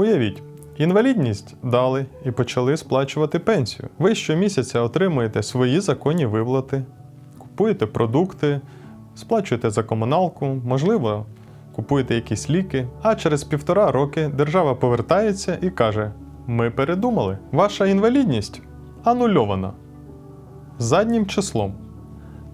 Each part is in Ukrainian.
Уявіть, інвалідність дали і почали сплачувати пенсію. Ви щомісяця отримуєте свої законні виплати, купуєте продукти, сплачуєте за комуналку, можливо, купуєте якісь ліки. А через півтора роки держава повертається і каже: Ми передумали, ваша інвалідність анульована заднім числом.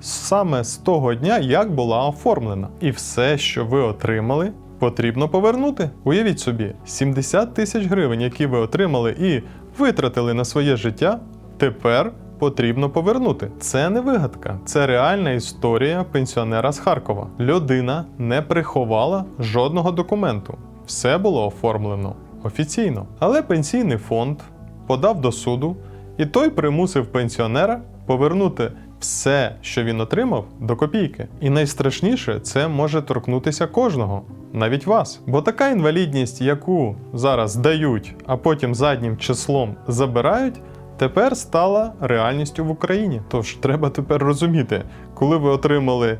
Саме з того дня, як була оформлена. І все, що ви отримали, потрібно повернути. Уявіть собі, 70 тисяч гривень, які ви отримали і витратили на своє життя, тепер потрібно повернути. Це не вигадка, це реальна історія пенсіонера з Харкова. Людина не приховала жодного документу. Все було оформлено офіційно. Але пенсійний фонд подав до суду, і той примусив пенсіонера повернути все, що він отримав, до копійки. І найстрашніше, це може торкнутися кожного, навіть вас. Бо така інвалідність, яку зараз дають, а потім заднім числом забирають, тепер стала реальністю в Україні. Тож треба тепер розуміти, коли ви отримали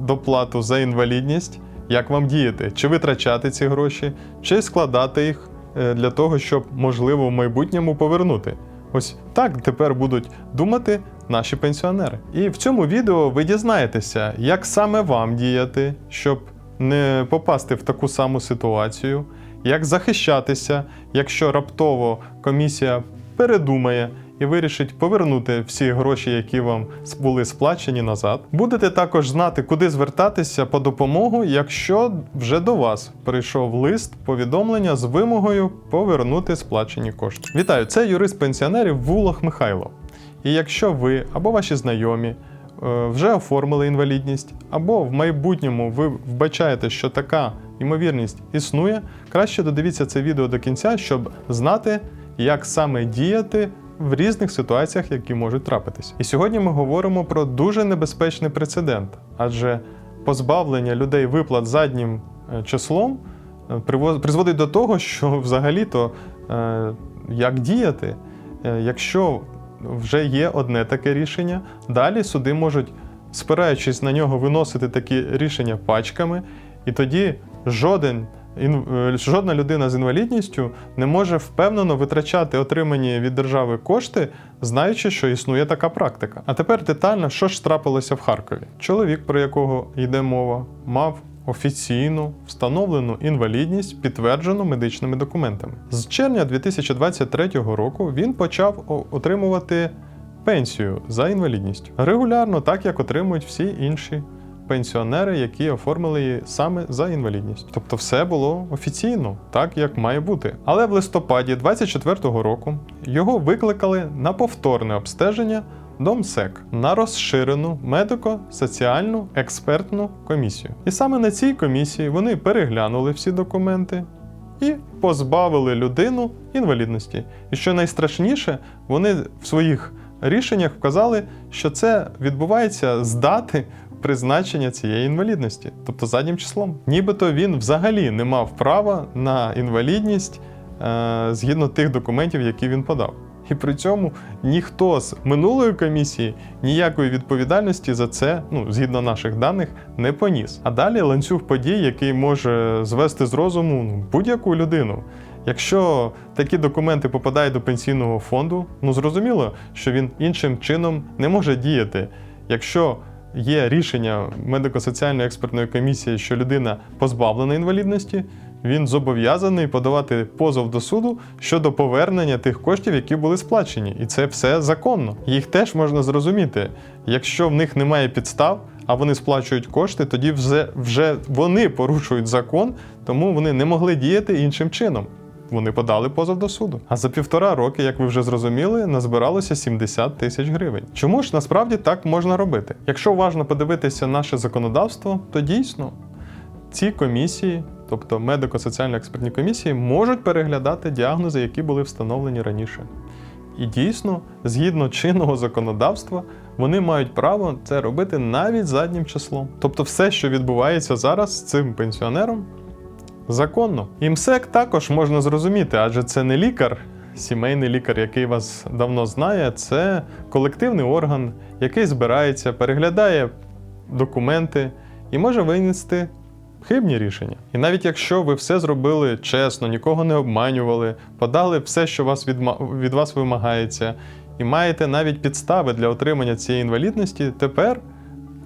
доплату за інвалідність, як вам діяти, чи витрачати ці гроші, чи складати їх е, для того, щоб можливо в майбутньому повернути. Ось так тепер будуть думати наші пенсіонери. І в цьому відео ви дізнаєтеся, як саме вам діяти, щоб не попасти в таку саму ситуацію, як захищатися, якщо раптово комісія передумає і вирішить повернути всі гроші, які вам були сплачені назад. Будете також знати, куди звертатися по допомогу, якщо вже до вас прийшов лист повідомлення з вимогою повернути сплачені кошти. Вітаю, це юрист пенсіонерів Вулох Михайло. І якщо ви або ваші знайомі е, вже оформили інвалідність, або в майбутньому ви вбачаєте, що така ймовірність існує, краще додивіться це відео до кінця, щоб знати, як саме діяти в різних ситуаціях, які можуть трапитись. І сьогодні ми говоримо про дуже небезпечний прецедент, адже позбавлення людей виплат заднім е, числом е, призводить до того, що взагалі-то як діяти, якщо вже є одне таке рішення, далі суди можуть, спираючись на нього, виносити такі рішення пачками, і тоді жоден. е, Жодна людина з інвалідністю не може впевнено витрачати отримані від держави кошти, знаючи, що існує така практика. А тепер детально, що ж трапилося в Харкові. Чоловік, про якого йде мова, мав офіційну встановлену інвалідність, підтверджену медичними документами. З червня 2023 року він почав отримувати пенсію за інвалідністю регулярно, так як отримують всі інші пенсіонери, які оформили її саме за інвалідність. Тобто, все було офіційно, так як має бути. Але в листопаді 2024 року його викликали на повторне обстеження до МСЕК на розширену медико-соціальну експертну комісію. І саме на цій комісії вони переглянули всі документи і позбавили людину інвалідності. І що найстрашніше, вони в своїх рішеннях вказали, що це відбувається з дати призначення цієї інвалідності, тобто заднім числом. Нібито він взагалі не мав права на інвалідність е, згідно тих документів, які він подав. І при цьому ніхто з минулої комісії ніякої відповідальності за це, ну згідно наших даних, не поніс. А далі ланцюг подій, який може звести з розуму ну, будь-яку людину. Якщо такі документи попадають до пенсійного фонду, ну зрозуміло, що він іншим чином не може діяти. Якщо є рішення медико-соціальної експертної комісії, що людина позбавлена інвалідності, він зобов'язаний подавати позов до суду щодо повернення тих коштів, які були сплачені. І це все законно. Їх теж можна зрозуміти. Якщо в них немає підстав, а вони сплачують кошти, тоді вже, вже вони порушують закон, тому вони не могли діяти іншим чином. Вони подали позов до суду. А за півтора роки, як ви вже зрозуміли, назбиралося 70 тисяч гривень. Чому ж насправді так можна робити? Якщо уважно подивитися наше законодавство, то дійсно ці комісії, тобто медико-соціально експертні комісії, можуть переглядати діагнози, які були встановлені раніше. І дійсно, згідно чинного законодавства, вони мають право це робити навіть заднім числом. Тобто, все, що відбувається зараз з цим пенсіонером, законно. І МСЕК також можна зрозуміти, адже це не лікар, сімейний лікар, який вас давно знає, це колективний орган, який збирається, переглядає документи і може винести хибні рішення. І навіть якщо ви все зробили чесно, нікого не обманювали, подали все, що вас від вас вимагається, і маєте навіть підстави для отримання цієї інвалідності, тепер,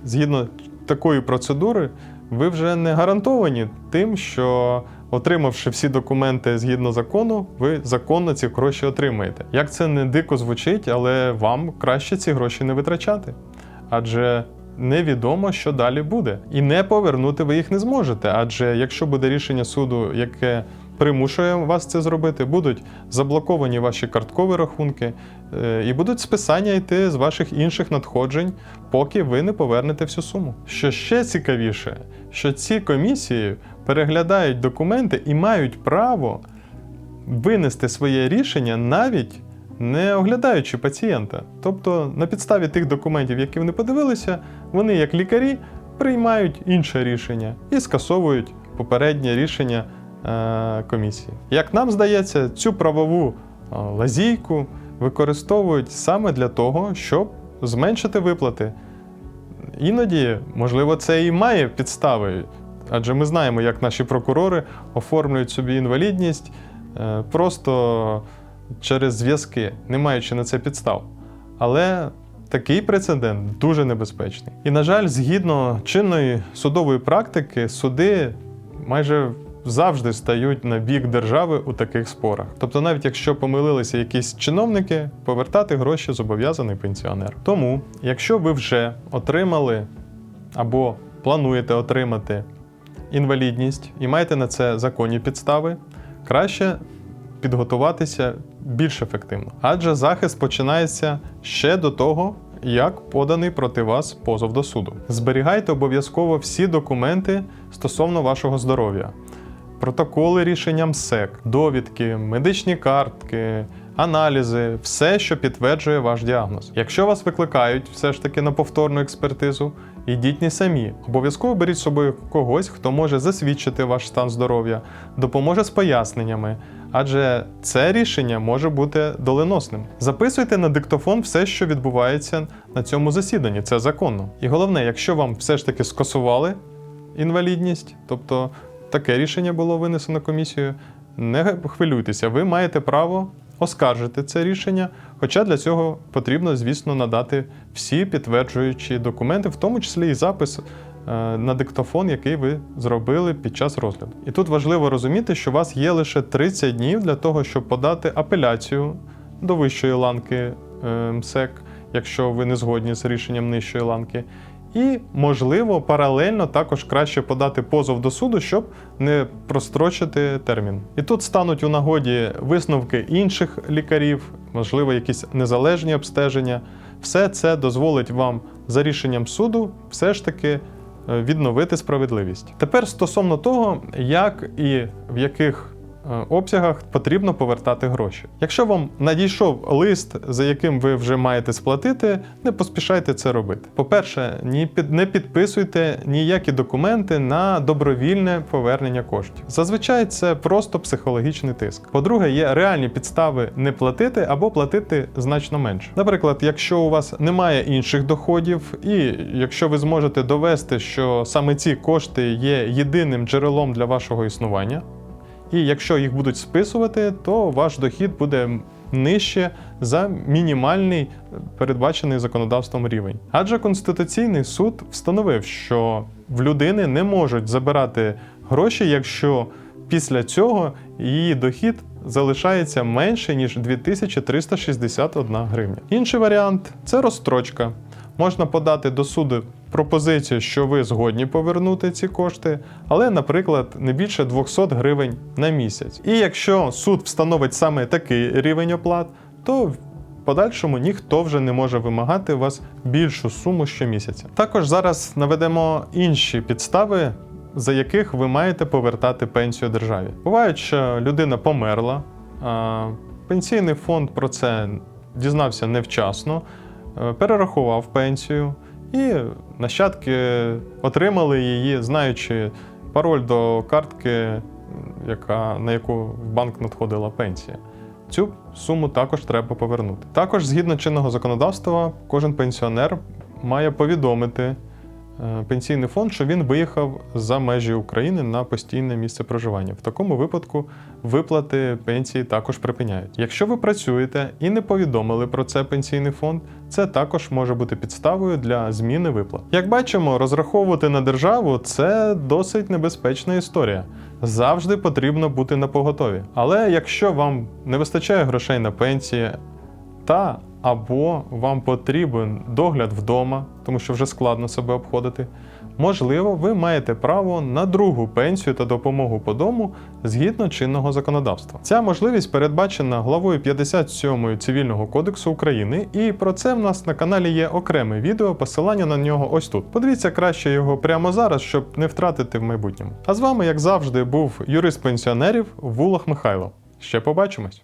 згідно такої процедури, ви вже не гарантовані тим, що отримавши всі документи згідно закону, ви законно ці гроші отримаєте. Як це не дико звучить, але вам краще ці гроші не витрачати. Адже невідомо, що далі буде. І не повернути ви їх не зможете. Адже якщо буде рішення суду, яке примушує вас це зробити, будуть заблоковані ваші карткові рахунки, е, і будуть списання йти з ваших інших надходжень, поки ви не повернете всю суму. Що ще цікавіше, що ці комісії переглядають документи і мають право винести своє рішення навіть не оглядаючи пацієнта. Тобто, на підставі тих документів, які вони подивилися, вони, як лікарі, приймають інше рішення і скасовують попереднє рішення е, комісії. Як нам здається, цю правову е, лазійку використовують саме для того, щоб зменшити виплати. Іноді, можливо, це і має підстави, адже ми знаємо, як наші прокурори оформлюють собі інвалідність е, просто через зв'язки, не маючи на це підстав. Але такий прецедент дуже небезпечний. І, на жаль, згідно чинної судової практики, суди майже завжди стають на бік держави у таких спорах. Тобто, навіть якщо помилилися якісь чиновники, повертати гроші зобов'язаний пенсіонер. Тому, якщо ви вже отримали або плануєте отримати інвалідність і маєте на це законні підстави, краще підготуватися більш ефективно. Адже захист починається ще до того, як поданий проти вас позов до суду. Зберігайте обов'язково всі документи стосовно вашого здоров'я. Протоколи рішення МСЕК, довідки, медичні картки, аналізи, все, що підтверджує ваш діагноз. Якщо вас викликають все ж таки на повторну експертизу, ідіть не самі. Обов'язково беріть з собою когось, хто може засвідчити ваш стан здоров'я, допоможе з поясненнями, адже це рішення може бути доленосним. Записуйте на диктофон все, що відбувається на цьому засіданні. Це законно. І головне, якщо вам все ж таки скасували інвалідність, тобто таке рішення було винесено комісією, не хвилюйтеся, ви маєте право оскаржити це рішення. Хоча для цього потрібно, звісно, надати всі підтверджуючі документи, в тому числі і запис на диктофон, який ви зробили під час розгляду. І тут важливо розуміти, що у вас є лише 30 днів для того, щоб подати апеляцію до вищої ланки е, МСЕК, якщо ви не згодні з рішенням нижчої ланки. І, можливо, паралельно також краще подати позов до суду, щоб не прострочити термін. І тут стануть у нагоді висновки інших лікарів, можливо, якісь незалежні обстеження. Все це дозволить вам за рішенням суду все ж таки е, відновити справедливість. Тепер стосовно того, як і в яких обсягах потрібно повертати гроші. Якщо вам надійшов лист, за яким ви вже маєте сплатити, не поспішайте це робити. По-перше, ні під не підписуйте ніякі документи на добровільне повернення коштів. Зазвичай це просто психологічний тиск. По-друге, є реальні підстави не платити або платити значно менше. Наприклад, якщо у вас немає інших доходів, і якщо ви зможете довести, що саме ці кошти є єдиним джерелом для вашого існування, і якщо їх будуть списувати, то ваш дохід буде нижче за мінімальний передбачений законодавством рівень. Адже Конституційний суд встановив, що в людини не можуть забирати гроші, якщо після цього її дохід залишається менше ніж 2361 гривня. Інший варіант це розстрочка. Можна подати до суду пропозицію, що ви згодні повернути ці кошти, але, наприклад, не більше 200 гривень на місяць. І якщо суд встановить саме такий рівень оплат, то в подальшому ніхто вже не може вимагати у вас більшу суму щомісяця. Також зараз наведемо інші підстави, за яких ви маєте повертати пенсію державі. Буває, що людина померла, а пенсійний фонд про це дізнався невчасно, е, перерахував пенсію, і нащадки отримали її, знаючи пароль до картки, яка, на яку в банк надходила пенсія. Цю суму також треба повернути. Також, згідно чинного законодавства, кожен пенсіонер має повідомити пенсійний фонд, що він виїхав за межі України на постійне місце проживання. В такому випадку виплати пенсії також припиняють. Якщо ви працюєте і не повідомили про це пенсійний фонд, це також може бути підставою для зміни виплат. Як бачимо, розраховувати на державу це досить небезпечна історія. Завжди потрібно бути на поготові. Але якщо вам не вистачає грошей на пенсії, та або вам потрібен догляд вдома, тому що вже складно себе обходити. Можливо, ви маєте право на другу пенсію та допомогу по дому згідно чинного законодавства. Ця можливість передбачена главою 57 Цивільного кодексу України, і про це в нас на каналі є окреме відео, посилання на нього ось тут. Подивіться краще його прямо зараз, щоб не втратити в майбутньому. А з вами, як завжди, був юрист пенсіонерів Вулах Михайло. Ще побачимось!